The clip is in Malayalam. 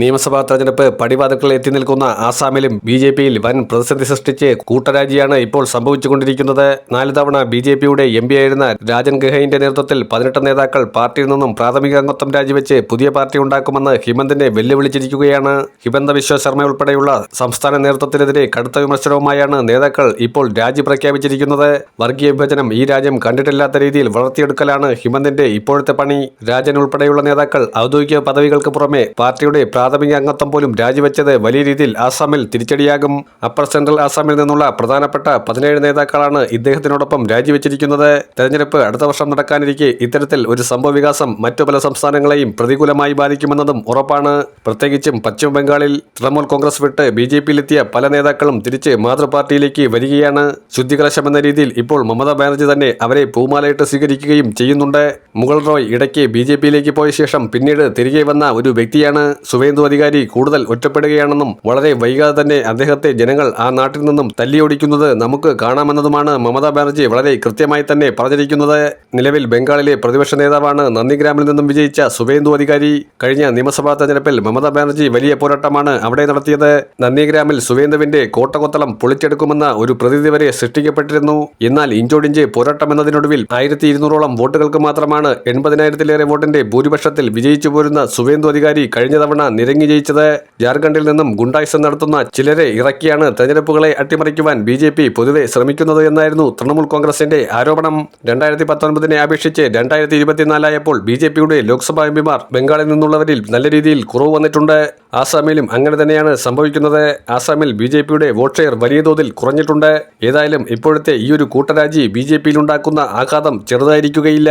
നിയമസഭാ തെരഞ്ഞെടുപ്പ് പടിവാതിൽക്കൽ എത്തി നിൽക്കുന്ന ആസാമിലും ബി ജെ പിയിൽ വൻ പ്രതിസന്ധി സൃഷ്ടിച്ച് കൂട്ടരാജിയാണ് ഇപ്പോൾ സംഭവിച്ചുകൊണ്ടിരിക്കുന്നത്. നാല് തവണ ബി ജെ പിയുടെ എം പി ആയിരുന്ന രാജൻ ഗഹൈന്റെ നേതൃത്വത്തിൽ പതിനെട്ട് നേതാക്കൾ പാർട്ടിയിൽ നിന്നും പ്രാഥമിക അംഗത്വം രാജിവെച്ച് പുതിയ പാർട്ടി ഉണ്ടാക്കുമെന്ന് ഹിമന്തിനെ വെല്ലുവിളിച്ചിരിക്കുകയാണ്. ഹിമന്ത വിശ്വ ശർമ്മ ഉൾപ്പെടെയുള്ള സംസ്ഥാന നേതൃത്വത്തിനെതിരെ കടുത്ത വിമർശനവുമായാണ് നേതാക്കൾ ഇപ്പോൾ രാജി പ്രഖ്യാപിച്ചിരിക്കുന്നത്. വർഗീയ വിഭജനം ഈ രാജ്യം കണ്ടിട്ടില്ലാത്ത രീതിയിൽ വളർത്തിയെടുക്കലാണ് ഹിമന്തിന്റെ ഇപ്പോഴത്തെ പണി. രാജൻ ഉൾപ്പെടെയുള്ള നേതാക്കൾ ഔദ്യോഗിക പദവികൾക്ക് പുറമെ പാർട്ടിയുടെ പ്രാഥമിക അംഗത്വം പോലും രാജിവെച്ചത് വലിയ രീതിയിൽ ആസാമിൽ തിരിച്ചടിയാകും. അപ്പർ സെൻട്രൽ ആസാമിൽ നിന്നുള്ള പ്രധാനപ്പെട്ട പതിനേഴ് നേതാക്കളാണ് ഇദ്ദേഹത്തിനോടൊപ്പം രാജിവെച്ചിരിക്കുന്നത്. തെരഞ്ഞെടുപ്പ് അടുത്ത വർഷം നടക്കാനിരിക്കെ ഇത്തരത്തിൽ ഒരു സംഭവവികാസം മറ്റു പല സംസ്ഥാനങ്ങളെയും പ്രതികൂലമായി ബാധിക്കുമെന്നതും ഉറപ്പാണ്. പ്രത്യേകിച്ചും പശ്ചിമ ബംഗാളിൽ തൃണമൂൽ കോൺഗ്രസ് വിട്ട് ബി ജെ പിയിലെത്തിയ പല നേതാക്കളും തിരിച്ച് മാതൃപാർട്ടിയിലേക്ക് വരികയാണ്. ശുദ്ധികലശം എന്ന രീതിയിൽ ഇപ്പോൾ മമതാ ബാനർജി തന്നെ അവരെ പൂമാലയിട്ട് സ്വീകരിക്കുകയും ചെയ്യുന്നുണ്ട്. മുഗൾ റോയ് ഇടയ്ക്ക് ബി ജെ പിയിലേക്ക് പോയ ശേഷം പിന്നീട് തിരികെ വന്ന ഒരു വ്യക്തിയാണ് സുവേന്ദു അധികാരി കൂടുതൽ ഒറ്റപ്പെടുകയാണെന്നും വളരെ വൈകാതെ തന്നെ അദ്ദേഹത്തെ ജനങ്ങൾ ആ നാട്ടിൽ നിന്നും തല്ലിയൊടിക്കുന്നത് നമുക്ക് കാണാമെന്നതുമാണ് മമതാ ബാനർജി വളരെ കൃത്യമായി തന്നെ പറഞ്ഞിരിക്കുന്നത്. നിലവിൽ ബംഗാളിലെ പ്രതിപക്ഷ നേതാവാണ് നന്ദിഗ്രാമിൽ നിന്നും വിജയിച്ച സുവേന്ദു അധികാരി. കഴിഞ്ഞ നിയമസഭാ തെരഞ്ഞെടുപ്പിൽ മമതാ ബാനർജി വലിയ പോരാട്ടമാണ് അവിടെ നടത്തിയത്. നന്ദിഗ്രാമിൽ സുവേന്ദുവിന്റെ കോട്ടകൊത്തളം പൊളിച്ചെടുക്കുമെന്ന ഒരു പ്രതിനിധി വരെ സൃഷ്ടിക്കപ്പെട്ടിരുന്നു. എന്നാൽ ഇഞ്ചോടിഞ്ച് പോരാട്ടം എന്നതിനൊടുവിൽ ആയിരത്തി ഇരുന്നൂറോളം വോട്ടുകൾക്ക് മാത്രമാണ് എൺപതിനായിരത്തിലേറെ വോട്ടിന്റെ ഭൂരിപക്ഷത്തിൽ വിജയിച്ചു പോരുന്ന സുവേന്ദു അധികാരി കഴിഞ്ഞ തവണ നിരങ്ങി ജയിച്ചത് ജാർഖണ്ഡിൽ നിന്നും ഗുണ്ടായിസം നടത്തുന്ന ചിലരെ ഇറക്കിയാണ് തെരഞ്ഞെടുപ്പുകളെ അട്ടിമറിക്കുവാൻ ബി ജെ പി പൊതുവെ ശ്രമിക്കുന്നത് എന്നായിരുന്നു തൃണമൂൽ കോൺഗ്രസിന്റെ ആരോപണം. രണ്ടായിരത്തി പത്തൊൻപതിനെ അപേക്ഷിച്ച് രണ്ടായിരത്തി ഇരുപത്തിനാലായപ്പോൾ ബി ജെ പിയുടെ ലോക്സഭാ എംപിമാർ ബംഗാളിൽ നിന്നുള്ളവരിൽ നല്ല രീതിയിൽ കുറവ് വന്നിട്ടുണ്ട്. ആസാമിലും അങ്ങനെ തന്നെയാണ് സംഭവിക്കുന്നത്. ആസാമിൽ ബി ജെ പിയുടെ വോട്ട് ഷെയർ വലിയ തോതിൽ കുറഞ്ഞിട്ടുണ്ട്. ഏതായാലും ഇപ്പോഴത്തെ ഈ ഒരു കൂട്ടരാജി ബി ജെ പിയിലുണ്ടാക്കുന്ന ആഘാതം ചെറുതായിരിക്കുകയില്ല.